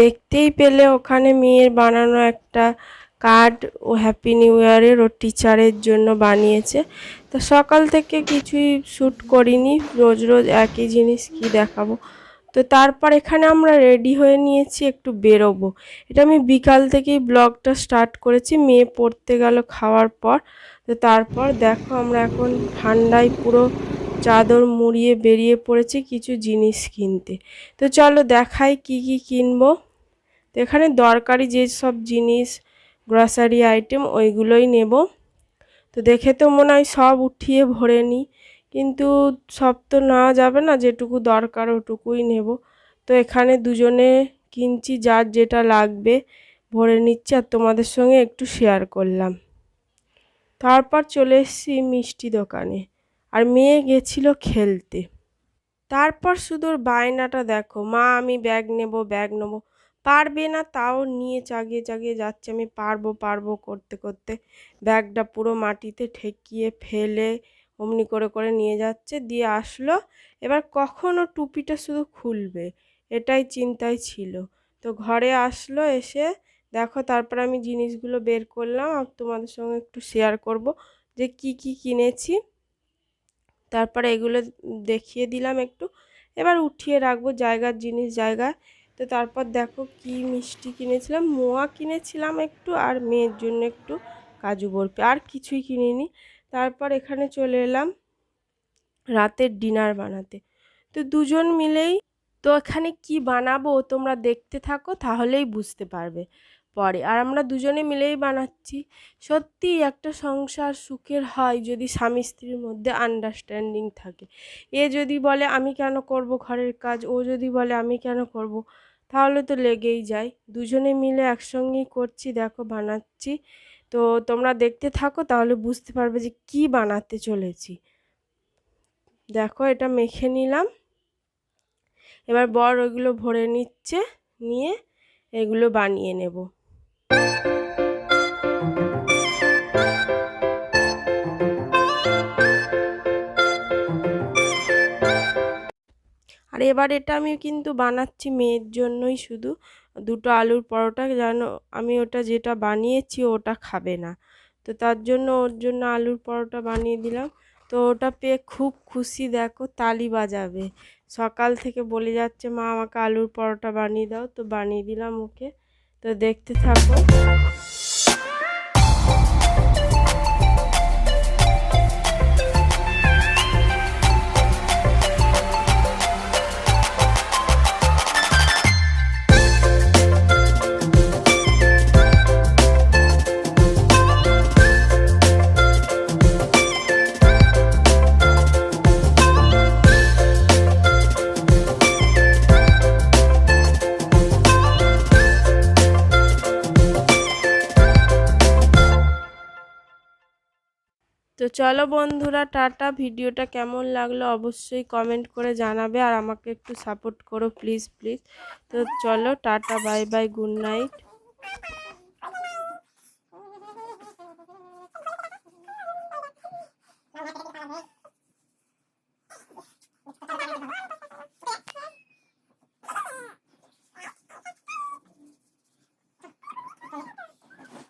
দেখতেই পেলে ওখানে মেয়ের বানানো একটা কার্ড ও হ্যাপি নিউ ইয়ারের ও টিচারের জন্য বানিয়েছে। তো সকাল থেকে কিছুই শ্যুট করিনি, রোজ রোজ একই জিনিস কি দেখাবো। তো তারপর এখানে আমরা রেডি হয়ে নিয়েছি একটু বেরোবো। এটা আমি বিকাল থেকেই ব্লগটা স্টার্ট করেছি, মেয়ে পড়তে গেল খাওয়ার পর। তো তারপর দেখো আমরা এখন ঠান্ডায় পুরো চাদর মুড়িয়ে বেরিয়ে পড়েছি কিছু জিনিস কিনতে। তো চলো দেখাই কি কি কিনবো। তো এখানে দরকারি যেসব জিনিস গ্রসারি আইটেম ওইগুলোই নেব। তো দেখে তো মনে হয় সব উঠিয়ে ভরে নিই, কিন্তু সব তো নেওয়া যাবে না, যেটুকু দরকার ওটুকুই নেব। তো এখানে দুজনে কিনছি যার যেটা লাগবে, ভরে নিচ্ছি আর তোমাদের সঙ্গে একটু শেয়ার করলাম। তারপর চলে এসেছি মিষ্টি দোকানে। আর মেয়ে গেছিল খেলতে। তারপর শুধু বায়নাটা দেখো, মা আমি ব্যাগ নেব ব্যাগ নেব, পারবে না তাও নিয়ে চাগিয়ে চাগিয়ে যাচ্ছে, আমি পারব পারব করতে করতে। ব্যাগটা পুরো মাটিতে ঠেকিয়ে ফেলে অমনি করে করে নিয়ে যাচ্ছে, দিয়ে আসলো। এবার কখনও টুপিটা শুধু খুলবে, এটাই চিন্তায় ছিল। তো ঘরে আসলো, এসে দেখো তারপর আমি জিনিসগুলো বের করলাম আর তোমাদের সঙ্গে একটু শেয়ার করব যে কি কি কিনেছি। তারপরে এগুলো দেখিয়ে দিলাম একটু। এবার উঠিয়ে রাখব জায়গার জিনিস জায়গায়। তো তারপর দেখো কি মিষ্টি কিনেছিলাম। মোয়া কিনেছিলাম একটু আর মেয়ের জন্য একটু কাজু বরফি। আর কিছুই কিনিনি। তারপর এখানে চলে এলাম রাতের ডিনার বানাতে। তো দুজন মিলেই তো এখানে কি বানাবো তোমরা দেখতে থাকো, তাহলেই বুঝতে পারবে। পরে আর আমরা দুজনে মিলেই বানাচ্ছি। সত্যি একটা সংসার সুখের হয় যদি স্বামী স্ত্রীর মধ্যে আন্ডারস্ট্যান্ডিং থাকে। এ যদি বলে, আমি কেন করব ঘরের কাজ? ও যদি বলে, আমি কেন করব? তাহলে তো লেগেই যায়। দুজনে মিলে একসঙ্গেই করছি, দেখো বানাচ্ছি। তো তোমরা দেখতে থাকো, তাহলে বুঝতে পারবে যে কি বানাতে চলেছি। দেখো, এটা মেখে নিলাম। এবার বর ওইগুলো ভরে নিচ্ছে, নিয়ে এগুলো বানিয়ে নেব। এবার এটা আমি কিন্তু বানাচ্ছি মেয়ের জন্যই শুধু। দুটো আলুর পরোটা যেন আমি ওটা যেটা বানিয়েছি ওটা খাবে না। তো তার জন্য ওর জন্য আলুর পরোটা বানিয়ে দিলাম। তো ওটা পেয়ে খুব খুশি, দেখো তালি বাজাবে। সকাল থেকে বলে যাচ্ছে, মা, আমাকে আলুর পরোটা বানিয়ে দাও। তো বানিয়ে দিলাম ওকে। তো দেখতে থাকো। তো চলো বন্ধুরা, টাটা। ভিডিওটা কেমন লাগল অবশ্যই কমেন্ট করে জানাবে আর আমাকে একটু সাপোর্ট করো প্লিজ প্লিজ তো চলো, tata bye bye good night